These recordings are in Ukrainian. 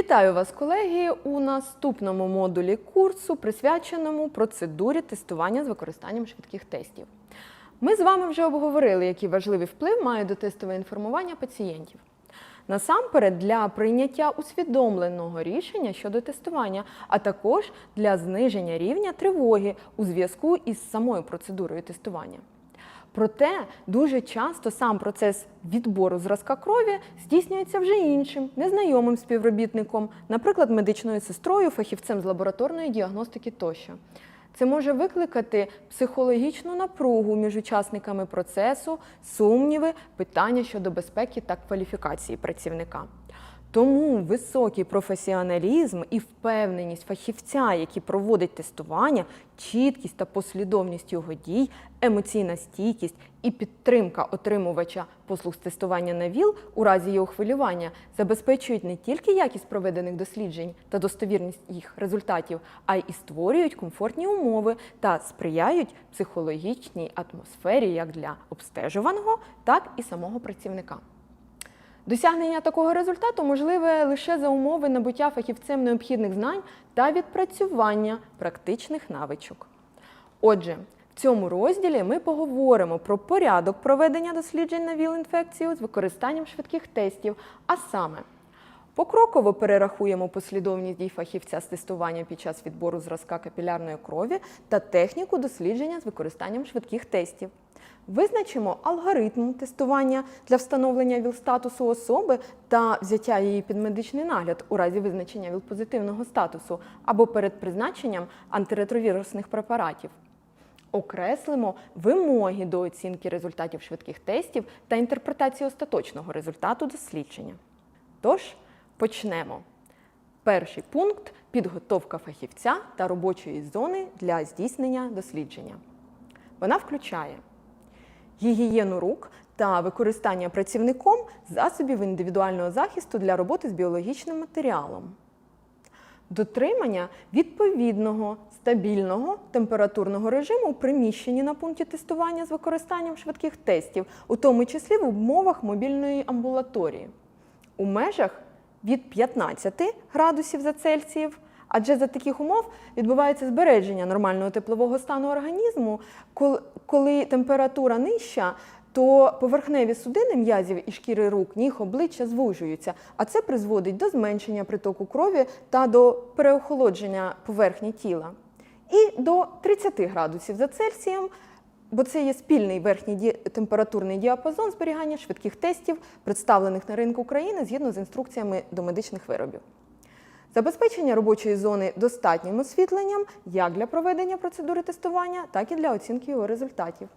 Вітаю вас, колеги, у наступному модулі курсу, присвяченому процедурі тестування з використанням швидких тестів. Ми з вами вже обговорили, який важливий вплив має до тестове інформування пацієнтів. Насамперед для прийняття усвідомленого рішення щодо тестування, а також для зниження рівня тривоги у зв'язку із самою процедурою тестування. Проте дуже часто сам процес відбору зразка крові здійснюється вже іншим, незнайомим співробітником, наприклад, медичною сестрою, фахівцем з лабораторної діагностики тощо. Це може викликати психологічну напругу між учасниками процесу, сумніви, питання щодо безпеки та кваліфікації працівника. Тому високий професіоналізм і впевненість фахівця, який проводить тестування, чіткість та послідовність його дій, емоційна стійкість і підтримка отримувача послуг з тестування на ВІЛ у разі його хвилювання забезпечують не тільки якість проведених досліджень та достовірність їх результатів, а й створюють комфортні умови та сприяють психологічній атмосфері як для обстежуваного, так і самого працівника. Досягнення такого результату можливе лише за умови набуття фахівцем необхідних знань та відпрацювання практичних навичок. Отже, в цьому розділі ми поговоримо про порядок проведення досліджень на ВІЛ-інфекцію з використанням швидких тестів, а саме Покроково перерахуємо послідовність дій фахівця з тестування під час відбору зразка капілярної крові та техніку дослідження з використанням швидких тестів. Визначимо алгоритм тестування для встановлення ВІЛ-статусу особи та взяття її під медичний нагляд у разі визначення ВІЛ-позитивного статусу або перед призначенням антиретровірусних препаратів. Окреслимо вимоги до оцінки результатів швидких тестів та інтерпретації остаточного результату дослідження. Тож, почнемо. Перший пункт підготовка фахівця та робочої зони для здійснення дослідження. Вона включає гігієну рук та використання працівником засобів індивідуального захисту для роботи з біологічним матеріалом, дотримання відповідного стабільного температурного режиму у приміщенні на пункті тестування з використанням швидких тестів, у тому числі в умовах мобільної амбулаторії, у межах від 15 градусів за Цельсіїв. Адже за таких умов відбувається збереження нормального теплового стану організму, коли, температура нижча, то поверхневі судини м'язів і шкіри рук, ніг, обличчя звужуються, а це призводить до зменшення притоку крові та до переохолодження поверхні тіла. І до 30 градусів за Цельсієм, бо це є спільний верхній температурний діапазон зберігання швидких тестів, представлених на ринку України згідно з інструкціями до медичних виробів. Забезпечення робочої зони достатнім освітленням як для проведення процедури тестування, так і для оцінки його результатів.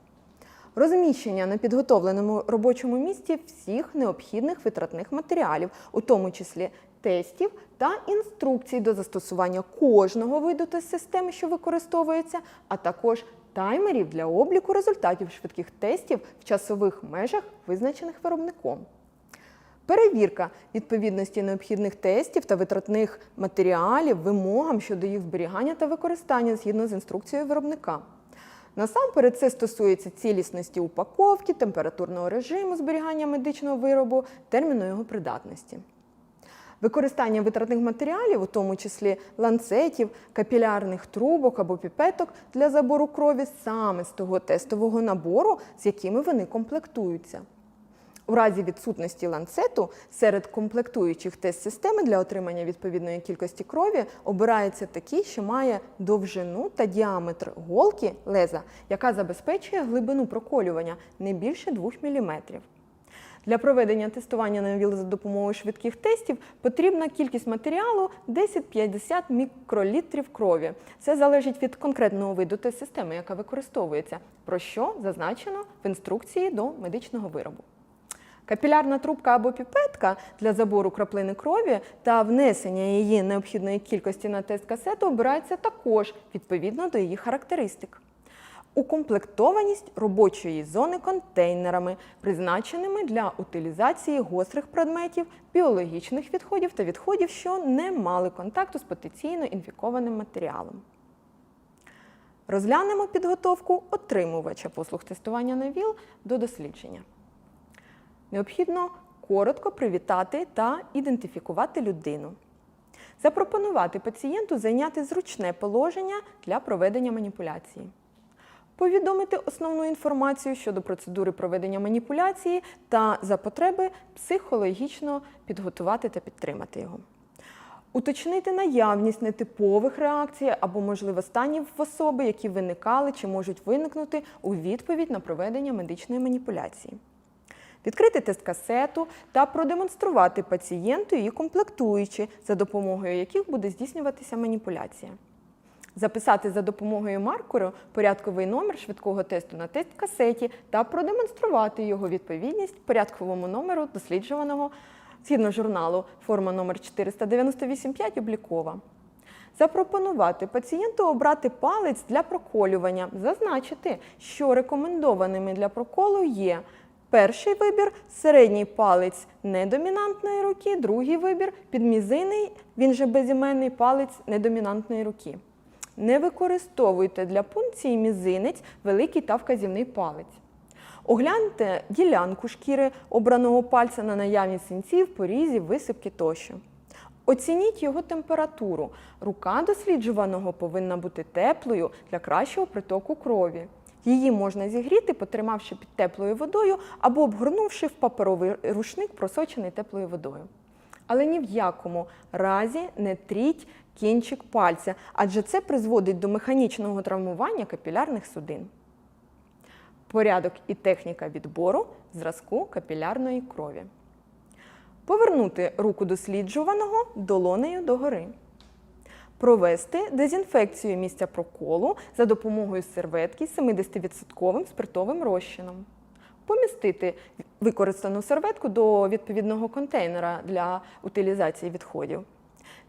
Розміщення на підготовленому робочому місці всіх необхідних витратних матеріалів, у тому числі тестів та інструкцій до застосування кожного виду тест-системи, що використовується, а також таймерів для обліку результатів швидких тестів в часових межах, визначених виробником. Перевірка відповідності необхідних тестів та витратних матеріалів вимогам щодо їх зберігання та використання згідно з інструкцією виробника. Насамперед, це стосується цілісності упаковки, температурного режиму зберігання медичного виробу, терміну його придатності. Використання витратних матеріалів, у тому числі ланцетів, капілярних трубок або піпеток для забору крові саме з того тестового набору, з якими вони комплектуються. У разі відсутності ланцету серед комплектуючих тест-системи для отримання відповідної кількості крові обирається такий, що має довжину та діаметр голки леза, яка забезпечує глибину проколювання не більше 2 мм. Для проведення тестування на ВІЛ за допомогою швидких тестів потрібна кількість матеріалу 10-50 мікролітрів крові. Це залежить від конкретного виду тест-системи, яка використовується, про що зазначено в інструкції до медичного виробу. Капілярна трубка або піпетка для забору краплини крові та внесення її необхідної кількості на тест-касету обирається також відповідно до її характеристик. Укомплектованість робочої зони контейнерами, призначеними для утилізації гострих предметів, біологічних відходів та відходів, що не мали контакту з потенційно інфікованим матеріалом. Розглянемо підготовку отримувача послуг тестування на ВІЛ до дослідження. Необхідно коротко привітати та ідентифікувати людину. Запропонувати пацієнту зайняти зручне положення для проведення маніпуляції. Повідомити основну інформацію щодо процедури проведення маніпуляції та за потреби психологічно підготувати та підтримати його. Уточнити наявність нетипових реакцій або, можливо, станів в особи, які виникали чи можуть виникнути у відповідь на проведення медичної маніпуляції. Відкрити тест-касету та продемонструвати пацієнту її комплектуючі, за допомогою яких буде здійснюватися маніпуляція. Записати за допомогою маркеру порядковий номер швидкого тесту на тест-касеті та продемонструвати його відповідність порядковому номеру досліджуваного згідно журналу форма номер 498.5 облікова. Запропонувати пацієнту обрати палець для проколювання, зазначити, що рекомендованими для проколу є перший вибір середній палець недомінантної руки, другий вибір підмізинний, він же безіменний палець недомінантної руки. Не використовуйте для пункції мізинець, великий та вказівний палець. Огляньте ділянку шкіри обраного пальця на наявність синців, порізів, висипки тощо. Оцініть його температуру. Рука досліджуваного повинна бути теплою для кращого притоку крові. Її можна зігріти, потримавши під теплою водою або обгорнувши в паперовий рушник, просочений теплою водою. Але ні в якому разі не тріть кінчик пальця, адже це призводить до механічного травмування капілярних судин. Порядок і техніка відбору зразку капілярної крові. Повернути руку досліджуваного долонею догори. Провести дезінфекцію місця проколу за допомогою серветки з 70% спиртовим розчином. Помістити використану серветку до відповідного контейнера для утилізації відходів.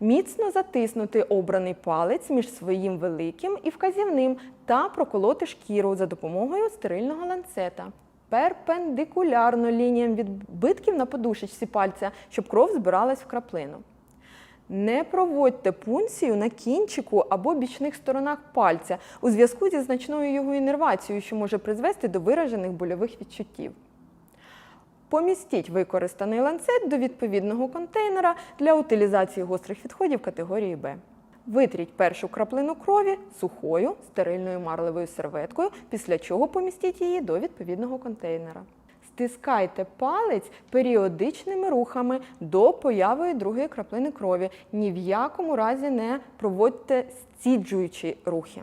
Міцно затиснути обраний палець між своїм великим і вказівним та проколоти шкіру за допомогою стерильного ланцета. Перпендикулярно лініям відбитків на подушечці пальця, щоб кров збиралась в краплину. Не проводьте пункцію на кінчику або бічних сторонах пальця у зв'язку зі значною його інервацією, що може призвести до виражених больових відчуттів. Помістіть використаний ланцет до відповідного контейнера для утилізації гострих відходів категорії Б. Витріть першу краплину крові сухою стерильною марлевою серветкою, після чого помістіть її до відповідного контейнера. Стискайте палець періодичними рухами до появи другої краплини крові. Ні в якому разі не проводьте стіджуючі рухи.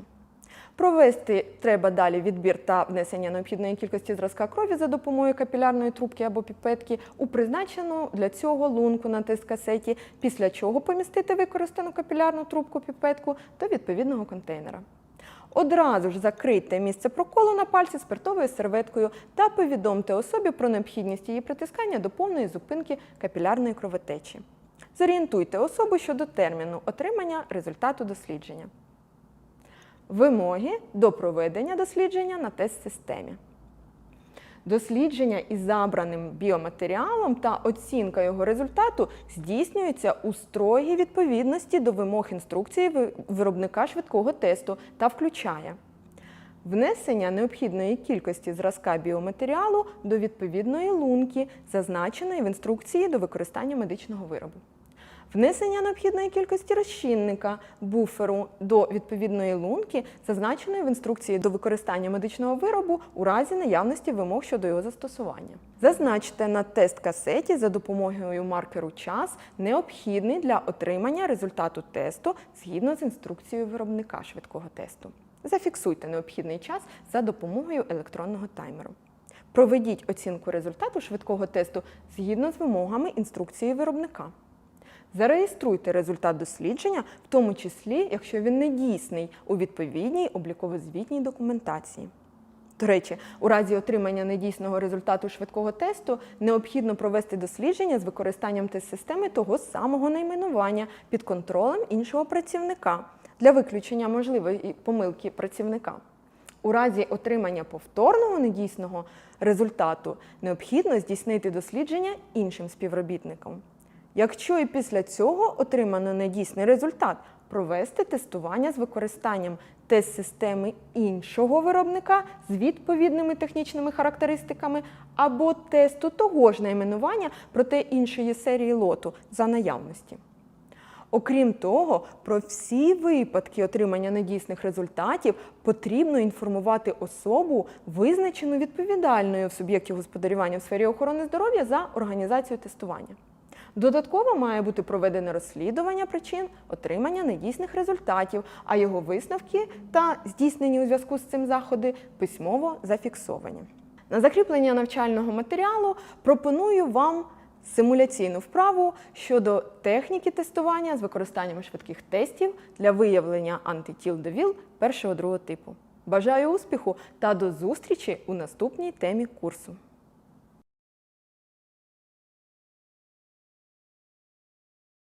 Провести треба далі відбір та внесення необхідної кількості зразка крові за допомогою капілярної трубки або піпетки у призначену для цього лунку на тест-касеті, після чого помістити використану капілярну трубку піпетку до відповідного контейнера. Одразу ж закрийте місце проколу на пальці спиртовою серветкою та повідомте особі про необхідність її притискання до повної зупинки капілярної кровотечі. Зорієнтуйте особу щодо терміну отримання результату дослідження. Вимоги до проведення дослідження на тест-системі. Дослідження із забраним біоматеріалом та оцінка його результату здійснюються у строгій відповідності до вимог інструкції виробника швидкого тесту та включає внесення необхідної кількості зразка біоматеріалу до відповідної лунки, зазначеної в інструкції до використання медичного виробу. Внесення необхідної кількості розчинника буферу до відповідної лунки, зазначеної в інструкції до використання медичного виробу у разі наявності вимог щодо його застосування. Зазначте на тест-касеті за допомогою маркеру час необхідний для отримання результату тесту згідно з інструкцією виробника швидкого тесту. Зафіксуйте необхідний час за допомогою електронного таймеру. Проведіть оцінку результату швидкого тесту згідно з вимогами інструкції виробника. Зареєструйте результат дослідження, в тому числі, якщо він не дійсний у відповідній обліково-звітній документації. До речі, у разі отримання недійсного результату швидкого тесту необхідно провести дослідження з використанням тест-системи того самого найменування під контролем іншого працівника для виключення можливої помилки працівника. У разі отримання повторного недійсного результату необхідно здійснити дослідження іншим співробітником. Якщо і після цього отримано недійсний результат, провести тестування з використанням тест-системи іншого виробника з відповідними технічними характеристиками або тесту того ж найменування, проте іншої серії лоту за наявності. Окрім того, про всі випадки отримання недійсних результатів потрібно інформувати особу, визначену відповідальною в суб'єкті господарювання в сфері охорони здоров'я за організацію тестування. Додатково має бути проведене розслідування причин отримання недійсних результатів, а його висновки та здійснені у зв'язку з цим заходи письмово зафіксовані. На закріплення навчального матеріалу пропоную вам симуляційну вправу щодо техніки тестування з використанням швидких тестів для виявлення антитіл до ВІЛ першого другого типу. Бажаю успіху та до зустрічі у наступній темі курсу.